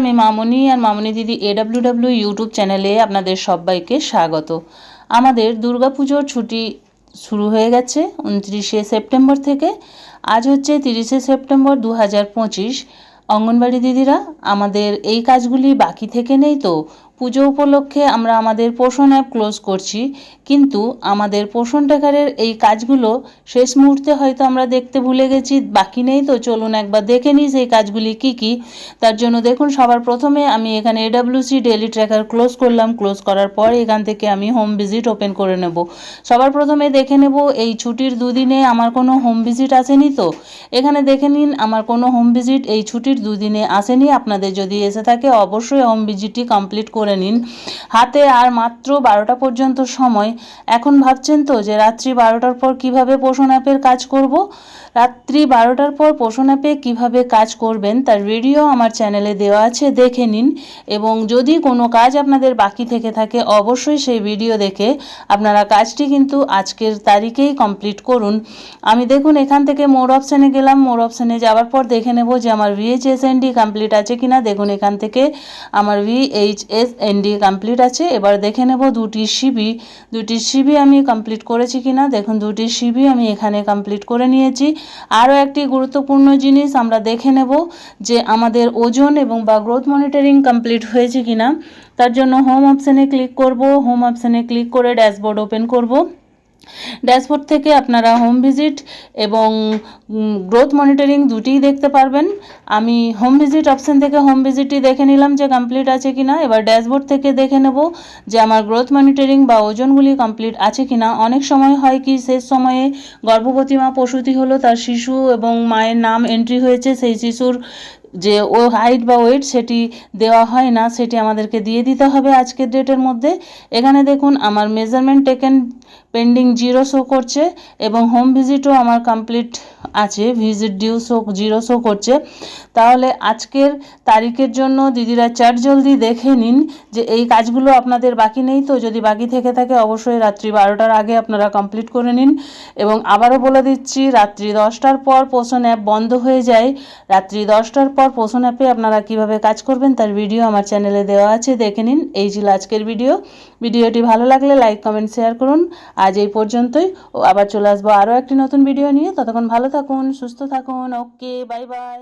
আমি মামনি আর মামনি দিদি ADWW YouTube চ্যানেলে আপনাদের সবাইকে স্বাগত। আমাদের দুর্গাপুজোর ছুটি শুরু হয়ে গেছে উনত্রিশে সেপ্টেম্বর থেকে। আজ হচ্ছে তিরিশে সেপ্টেম্বর দু হাজার পঁচিশ। অঙ্গনবাড়ি দিদিরা, আমাদের এই কাজগুলি বাকি থেকে নেই তো? পুজো উপলক্ষে আমরা আমাদের পোষণ অ্যাপ ক্লোজ করছি, কিন্তু আমাদের পোষণ ট্যাকারের এই কাজগুলো শেষ মুহূর্তে হয়তো আমরা দেখতে ভুলে গেছি, বাকি নেই তো চলুন একবার দেখে নিই সেই কাজগুলি কি কি। তার জন্য দেখুন, সবার প্রথমে আমি এখানে এডাব্লিউসি ডেলি ট্র্যাকার ক্লোজ করলাম ক্লোজ করার পর এখান থেকে আমি হোম ভিজিট ওপেন করে নেব। সবার প্রথমে দেখে নেব, এই ছুটির দুদিনে আমার কোনো হোম ভিজিট আসেনি তো? এখানে দেখে নিন, আমার কোনো হোম ভিজিট এই ছুটির দুদিনে আসেনি। আপনাদের যদি এসে থাকে, অবশ্যই হোম ভিজিটটি কমপ্লিট করে নিন। হাতে আর মাত্র বারোটা পর্যন্ত সময়। এখন ভাবছেন তো যে রাত্রি বারোটার পর কীভাবে পোষণ অ্যাপের কাজ করব? রাত্রি বারোটার পর পোষণ অ্যাপে কীভাবে কাজ করবেন তার ভিডিও আমার চ্যানেলে দেওয়া আছে, দেখে নিন। এবং যদি কোনো কাজ আপনাদের বাকি থেকে থাকে, অবশ্যই সেই ভিডিও দেখে আপনারা কাজটি কিন্তু আজকের তারিখেই কমপ্লিট করুন। আমি দেখুন এখান থেকে মোর অপশানে গেলাম। মোর অপশানে যাওয়ার পর দেখে নেব যে আমার ভিএইচএস এনডি কমপ্লিট আছে কিনা। দেখুন এখান থেকে আমার ভিএইচএস এনডি কমপ্লিট আছে। এবার দেখে নেব দুটি সিবি দুটি সিবি আমি কমপ্লিট করেছি কিনা? দেখুন, দুটি সিবি আমি এখানে কমপ্লিট করে নিয়েছি। আরও একটি গুরুত্বপূর্ণ জিনিস আমরা দেখে নেব যে আমাদের ওজন এবং বা গ্রোথ মনিটরিং কমপ্লিট হয়েছে কিনা। তার জন্য হোম অপশানে ক্লিক করব। হোম অপশানে ক্লিক করে ড্যাশবোর্ড ওপেন করব। ড্যাশবোর্ড থেকে আপনারা হোম ভিজিট এবং গ্রোথ মনিটরিং দুটিই দেখতে পারবেন। আমি হোম ভিজিট অপশান থেকে হোম ভিজিটটি দেখে নিলাম যে কমপ্লিট আছে কিনা। এবার ড্যাশবোর্ড থেকে দেখে নেব যে আমার গ্রোথ মনিটরিং বা ওজনগুলি কমপ্লিট আছে কিনা। অনেক সময় হয় কি, শেষ সময়ে গর্ভবতী মা প্রসূতি হলো তার শিশু এবং মায়ের নাম এন্ট্রি হয়েছে, সেই শিশুর যে ও হাইট বা ওয়েট সেটি দেওয়া হয় না, সেটি আমাদেরকে দিয়ে দিতে হবে আজকের ডেটের মধ্যে। এখানে দেখুন, আমার measurement taken pending zero show করছে এবং হোম ভিজিটও আমার কমপ্লিট আছে visit due show zero show করছে। তাহলে আজকের তারিখের জন্য দিদিরা চার জলদি দেখে নিন যে এই কাজগুলো আপনাদের বাকি নেই তো। যদি বাকি থেকে থাকে, অবশ্যই রাত্রি বারোটার আগে আপনারা কমপ্লিট করে নিন। এবং আবারও বলে দিচ্ছি, রাত্রি দশটার পর পোষণ অ্যাপ বন্ধ হয়ে যায়। রাত্রি দশটার পর পোষণ অ্যাপে আপনারা কীভাবে কাজ করবেন তার ভিডিও আমার চ্যানেলে দেওয়া আছে, দেখে নিন। এই ছিল আজকের ভিডিও ভিডিওটি ভালো লাগলে লাইক কমেন্ট শেয়ার করুন। আজ এই পর্যন্তই। ও আবার চলে আসব আরও একটি নতুন ভিডিও নিয়ে। ততক্ষণ ভালো থাকুন, সুস্থ থাকুন। Okay bye bye